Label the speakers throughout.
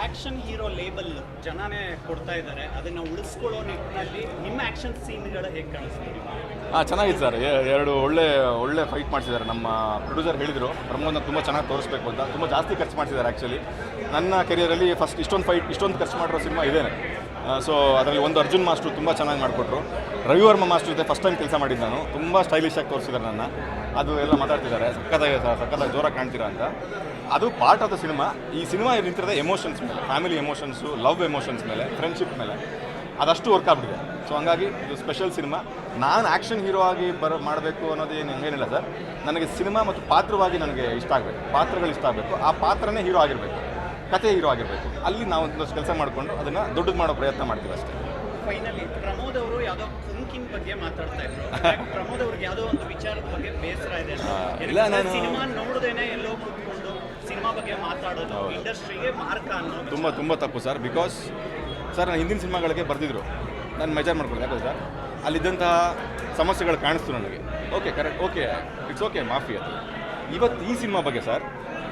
Speaker 1: Action hero label ಜನನೇ ಕೊಡ್ತಾ ಇದ್ದಾರೆ. ಅದನ್ನ ಉಳಿಸ್ಕೊಳ್ಳೋ ನಿಟ್ಟಿನಲ್ಲಿ ನಿಮ್ಮ ಆಕ್ಷನ್ ಸೀನ್ಗಳು ಹೇಗೆ ಕಾಣಿಸ್ತೀವಿ
Speaker 2: ಹಾಂ, ಚೆನ್ನಾಗಿದೆ ಸರ್. ಎರಡು ಒಳ್ಳೆ ಒಳ್ಳೆ ಫೈಟ್ ಮಾಡಿಸಿದ್ದಾರೆ. ನಮ್ಮ ಪ್ರೊಡ್ಯೂಸರ್ ಹೇಳಿದರು ಪ್ರಮೋದ್ನ ತುಂಬ ಚೆನ್ನಾಗಿ ತೋರಿಸ್ಬೇಕು ಅಂತ. ತುಂಬ ಜಾಸ್ತಿ ಖರ್ಚು ಮಾಡಿಸಿದ್ದಾರೆ ಆ್ಯಕ್ಚುಲಿ ನನ್ನ ಕೆರಿಯರಲ್ಲಿ ಫಸ್ಟ್ ಇಷ್ಟೊಂದು ಫೈಟ್ ಇಷ್ಟೊಂದು ಖರ್ಚು ಮಾಡಿರೋ ಸಿನಿಮಾ ಇದೇನೆ. ಸೊ ಅದರಲ್ಲಿ ಒಂದು ಅರ್ಜುನ್ ಮಾಸ್ಟ್ರು ತುಂಬ ಚೆನ್ನಾಗಿ ಮಾಡಿಕೊಟ್ರು. ರವಿವರ್ಮ ಮಾಸ್ಟರ್ ಜೊತೆ ಫಸ್ಟ್ ಟೈಮ್ ಕೆಲಸ ಮಾಡಿದ್ದು ನಾನು. ತುಂಬ ಸ್ಟೈಲಿಶ್ ಆಗಿ ತೋರಿಸಿದ್ದಾರೆ ನನ್ನ. ಅದು ಎಲ್ಲ ಮಾತಾಡ್ತಿದ್ದಾರೆ. ಸಕ್ಕತ್ತಾಗಿ ಸಕ್ಕತ್ತಾಗಿ ಜೋರಾಗಿ ಕಾಣ್ತೀರಾ ಅಂತ. ಅದು ಪಾರ್ಟ್ ಆಫ್ ದ ಸಿನಿಮಾ ಈ ಸಿನಿಮಾ ನಿಂತಿರೋದೇ ಎಮೋಷನ್ಸ್ ಮೇಲೆ ಫ್ಯಾಮಿಲಿ ಎಮೋಷನ್ಸು ಲವ್ ಎಮೋಷನ್ಸ್ ಮೇಲೆ ಫ್ರೆಂಡ್ಶಿಪ್ ಮೇಲೆ. ಅದಷ್ಟು ವರ್ಕ್ ಆಗ್ಬಿಟ್ಟಿದೆ. ಸೊ ಹಂಗಾಗಿ ಇದು ಸ್ಪೆಷಲ್ ಸಿನಿಮಾ ನಾನು ಆ್ಯಕ್ಷನ್ ಹೀರೋ ಆಗಿ ಬರ ಮಾಡಬೇಕು ಅನ್ನೋದು ಏನು ಏನಿಲ್ಲ ಸರ್ ನನಗೆ ಸಿನಿಮಾ ಮತ್ತು ಪಾತ್ರವಾಗಿ ನನಗೆ ಇಷ್ಟ ಆಗಬೇಕು. ಪಾತ್ರಗಳು ಇಷ್ಟ ಆಗಬೇಕು. ಆ ಪಾತ್ರನೇ ಹೀರೋ ಆಗಿರಬೇಕು. ಕತೆ ಹೀರೋ ಆಗಿರಬೇಕು. ಅಲ್ಲಿ ನಾವು ಒಂದಷ್ಟು ಕೆಲಸ ಮಾಡಿಕೊಂಡು ಅದನ್ನು ದೊಡ್ಡದು ಮಾಡೋ ಪ್ರಯತ್ನ ಮಾಡ್ತೀವಿ ಅಷ್ಟೇ.
Speaker 1: ಫೈನಲಿ ಪ್ರಮೋದ್ ಅವರು ಯಾವುದೋ ಕುಂಕಿನ ಬಗ್ಗೆ ಮಾತಾಡ್ತಾ ಇದ್ರು. ಪ್ರಮೋದ್ ಅವ್ರಿಗೆ ಯಾವುದೋ ಒಂದು ವಿಚಾರದ ಬಗ್ಗೆ ಬೇಸರ ಇದೆ
Speaker 2: ಇಲ್ಲ, ನಾನು-
Speaker 1: ಸಿನಿಮಾ ನೋಡೋದೇನೆ ಎಲ್ಲೋ ಬಗ್ಗೆ ಮಾತಾಡೋದು ಇಂಡಸ್ಟ್ರಿಗೆ ಮಾರ್ಕ ಅನ್ನೋದು.
Speaker 2: ತುಂಬ ತುಂಬ ತಪ್ಪು ಸರ್. ಬಿಕಾಸ್ ಸರ್ ನಾನು ಹಿಂದಿನ ಸಿನಿಮಾಗಳಿಗೆ ಬರ್ತಿದ್ರು ನಾನು ಮೆಜರ್ ಮಾಡ್ಕೊಳ್ಳಿ ಯಾಕಂದ್ರೆ ಸರ್? ಅಲ್ಲಿದ್ದಂತಹ ಸಮಸ್ಯೆಗಳು ಕಾಣಿಸ್ತು ನನಗೆ. Okay correct okay it's okay ಮಾಫಿ ಅದು ಇವತ್ತು ಈ ಸಿನಿಮಾ ಬಗ್ಗೆ ಸರ್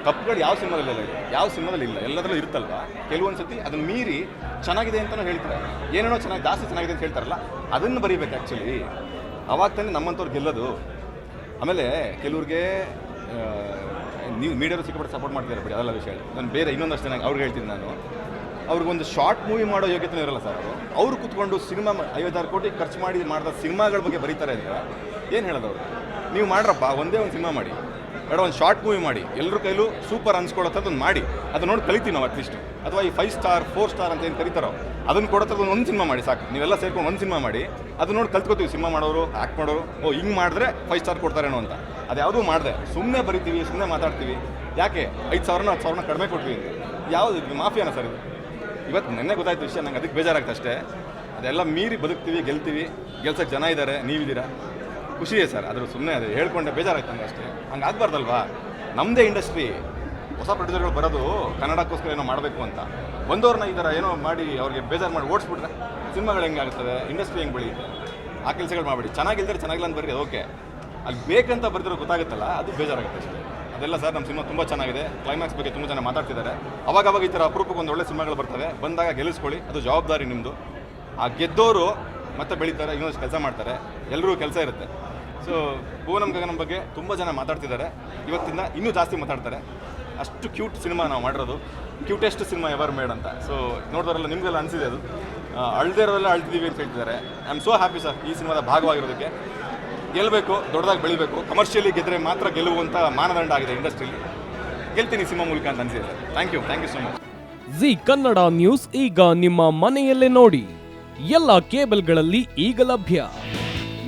Speaker 2: ತಪ್ಪುಗಳು ಯಾವ ಸಿನಿಮಾದಲ್ಲಿ ಇಲ್ಲ ಯಾವ ಸಿನಿಮಾದಲ್ಲಿ ಇಲ್ಲ? ಎಲ್ಲದರಲ್ಲೂ ಇರುತ್ತಲ್ವ? ಕೆಲವೊಂದು ಸತಿ ಅದನ್ನು ಮೀರಿ ಚೆನ್ನಾಗಿದೆ ಅಂತಲೂ ಹೇಳ್ತಾರೆ. ಏನೇನೋ ಚೆನ್ನಾಗಿ ಜಾಸ್ತಿ ಚೆನ್ನಾಗಿದೆ ಅಂತ ಹೇಳ್ತಾರಲ್ಲ ಅದನ್ನು ಬರೀಬೇಕು ಆ್ಯಕ್ಚುಲಿ ಅವಾಗ ತಾನೇ ನಮ್ಮಂಥವ್ರು ಗೆಲ್ಲೋದು. ಆಮೇಲೆ ಕೆಲವ್ರಿಗೆ ನೀವು ಮೀಡಿಯಾರು ಸಿಕ್ಕಾಪಟ್ಟೆ ಸಪೋರ್ಟ್ ಮಾಡ್ತಿದ್ದಾರೆ ಬಿಡಿ, ಅದೆಲ್ಲ ವಿಷಯ ನಾನು ಬೇರೆ ಇನ್ನೊಂದಷ್ಟು ಜನ ಅವ್ರಿಗೆ ಹೇಳ್ತೀನಿ ನಾನು. ಅವ್ರಿಗೊಂದು ಶಾರ್ಟ್ ಮೂವಿ ಮಾಡೋ ಯೋಗ್ಯತೆ ಇರಲ್ಲ ಸರ್ ಅವರು ಅವ್ರು ಕೂತ್ಕೊಂಡು ಸಿನಿಮಾ ಐವತ್ತಾರು ಕೋಟಿ ಖರ್ಚು ಮಾಡಿ ಮಾಡಿದ ಸಿನಿಮಾಗಳ ಬಗ್ಗೆ ಬರೀತಾರೆ ಅಂದರೆ ಏನು ಹೇಳೋದು ಅವರು? ನೀವು ಮಾಡ್ರಪ್ಪ, ಒಂದೇ ಒಂದು ಸಿನಿಮಾ ಮಾಡಿ. ಬೇಡ, ಒಂದು ಶಾರ್ಟ್ ಮೂವಿ ಮಾಡಿ. ಎಲ್ಲರ ಕೈಲೂ ಸೂಪರ್ ಅನ್ಸ್ಕೊಳತ್ತದೊಂದು ಮಾಡಿ. ಅದು ನೋಡಿ ಕಲಿತೀವಿ ನಾವು ಅಟ್ಲೀಸ್ಟ್ ಅಥವಾ ಈ ಫೈವ್ ಸ್ಟಾರ್ ಫೋರ್ ಸ್ಟಾರ್ ಅಂತ ಏನು ಕರಿತಾರೋ, ಅದನ್ನು ಕೊಡೋದು ಒಂದು ಸಿನಿಮಾ ಮಾಡಿ ಸಾಕು. ನೀವೆಲ್ಲ ಸೇರ್ಕೊಂಡು ಒಂದು ಸಿನಿಮಾ ಮಾಡಿ. ಅದು ನೋಡಿ ಕಲ್ತ್ಕೋತೀವಿ. ಸಿನಿಮಾ ಮಾಡೋರು ಆ್ಯಕ್ಟ್ ಮಾಡೋರು, ಓ, ಹಿಂಗೆ ಮಾಡಿದ್ರೆ ಫೈವ್ ಸ್ಟಾರ್ ಕೊಡ್ತಾರೇನೋ ಅಂತ. ಅದು ಯಾವುದೂ ಮಾಡಿದೆ. ಸುಮ್ಮನೆ ಬರಿತೀವಿ ಸುಮ್ಮನೆ ಮಾತಾಡ್ತೀವಿ. ಯಾಕೆ? ಐದು ಸಾವಿರನ, ಹತ್ತು ಸಾವಿರನ ಕಡಿಮೆ ಕೊಡ್ತೀವಿ ಅಂತ. ಯಾವುದು ಮಾಫಿಯಾನ ಸರ್ ಇದು? ಇವತ್ತು ನೆನ್ನೆ ಗೊತ್ತಾಯ್ತು ವಿಷಯ. ನಂಗೆ ಅದಕ್ಕೆ ಬೇಜಾರಾಗ್ತಷ್ಟೇ. ಅದೆಲ್ಲ ಮೀರಿ ಬದುಕ್ತೀವಿ, ಗೆಲ್ತೀವಿ. ಗೆಲ್ಸಕ್ಕೆ ಜನ ಇದ್ದಾರೆ ನೀವಿದ್ದೀರಾ ಖುಷಿಯೇ ಸರ್. ಅದ್ರ ಸುಮ್ಮನೆ ಅದು ಹೇಳ್ಕೊಂಡೆ ಬೇಜಾರಾಯ್ತು ಅಷ್ಟೇ. ಹಂಗೆ ಆಗ್ಬಾರ್ದಲ್ವಾ? ನಮ್ಮದೇ ಇಂಡಸ್ಟ್ರಿ. ಹೊಸ ಪ್ರೊಡ್ಯೂಸರ್ಗಳು ಬರೋದು ಕನ್ನಡಕ್ಕೋಸ್ಕರ ಏನೋ ಮಾಡಬೇಕು ಅಂತ. ಬಂದವ್ರನ್ನ ಈ ಥರ ಏನೋ ಮಾಡಿ ಅವ್ರಿಗೆ ಬೇಜಾರು ಮಾಡಿ ಓಡಿಸ್ಬಿಟ್ರೆ ಸಿನಿಮಾಗಳು ಹೆಂಗೆ ಆಗ್ತದೆ ಇಂಡಸ್ಟ್ರಿ ಹೆಂಗೆ ಬೆಳೆಯುತ್ತೆ? ಆ ಕೆಲಸಗಳು ಮಾಡಿಬಿಡಿ. ಚೆನ್ನಾಗಿಲ್ದರೆ ಚೆನ್ನಾಗಿಲ್ಲ ಅಂತ ಬರ್ರಿ ಓಕೆ. ಅಲ್ಲಿ ಬೇಕಂತ ಬರ್ದಿರೋ ಗೊತ್ತಾಗುತ್ತಲ್ಲ, ಅದು ಬೇಜಾರಾಗುತ್ತೆ ಅಷ್ಟೇ. ಅದೆಲ್ಲ ಸರ್ ನಮ್ಮ ಸಿನಿಮಾ ತುಂಬ ಚೆನ್ನಾಗಿದೆ. ಕ್ಲೈಮ್ಯಾಕ್ಸ್ ಬಗ್ಗೆ ತುಂಬ ಜನ ಮಾತಾಡ್ತಿದ್ದಾರೆ. ಅವಾಗವಾಗ ಅವಾಗ ಈ ಥರ ಅಪರೂಪಕ್ಕೆ ಒಂದು ಒಳ್ಳೆ ಸಿನಿಮಾಗಳು ಬರ್ತವೆ. ಬಂದಾಗ ಗೆಲ್ಲಿಸ್ಕೊಳ್ಳಿ. ಅದು ಜವಾಬ್ದಾರಿ ನಿಮ್ಮದು ಆ ಗೆದ್ದೋರು ಮತ್ತೆ ಬೆಳೀತಾರೆ ಇನ್ನೊಂದು ಕೆಲಸ ಮಾಡ್ತಾರೆ. ಎಲ್ಲರೂ ಕೆಲಸ ಇರುತ್ತೆ. ಸೊ ಭುವನಂ ಗಗನಂ ಬಗ್ಗೆ ತುಂಬ ಜನ ಮಾತಾಡ್ತಿದ್ದಾರೆ. ಇವತ್ತಿಂದ ಇನ್ನೂ ಜಾಸ್ತಿ ಮಾತಾಡ್ತಾರೆ. ಅಷ್ಟು ಕ್ಯೂಟ್ ಸಿನಿಮಾ ನಾವು ಮಾಡಿರೋದು. ಕ್ಯೂಟೆಸ್ಟ್ ಸಿನಿಮಾ ಎವರ್ ಮೇಡ್ ಅಂತ. ಸೊ ನೋಡಿದವರೆಲ್ಲ ನಿಮಗೆಲ್ಲ ಅನಿಸಿದೆ ಅದು. ಅಳ್ದಿರೋದೆಲ್ಲ ಇರೋರೆಲ್ಲ ಅಳ್ತಿದ್ದೀವಿ ಅಂತ ಹೇಳ್ತಿದ್ದಾರೆ. I am so happy sir ಈ ಸಿನಿಮಾದ ಭಾಗವಾಗಿರೋದಕ್ಕೆ. ಗೆಲ್ಲಬೇಕು ದೊಡ್ಡದಾಗಿ ಬೆಳಿಬೇಕು. ಕಮರ್ಷಿಯಲಿ ಗೆದ್ದರೆ ಮಾತ್ರ ಗೆಲ್ಲುವಂಥ ಮಾನದಂಡ ಆಗಿದೆ ಇಂಡಸ್ಟ್ರಿಲಿ ಗೆಲ್ತೀನಿ ಸಿನಿಮಾ ಮೂಲಕ ಅಂತ ಅನಿಸಿದೆ sir thank you thank you so much
Speaker 3: Zee Kannada news ಈಗ ನಿಮ್ಮ ಮನೆಯಲ್ಲೇ ನೋಡಿ. ಎಲ್ಲ ಕೇಬಲ್ಗಳಲ್ಲಿ ಈಗ ಲಭ್ಯ.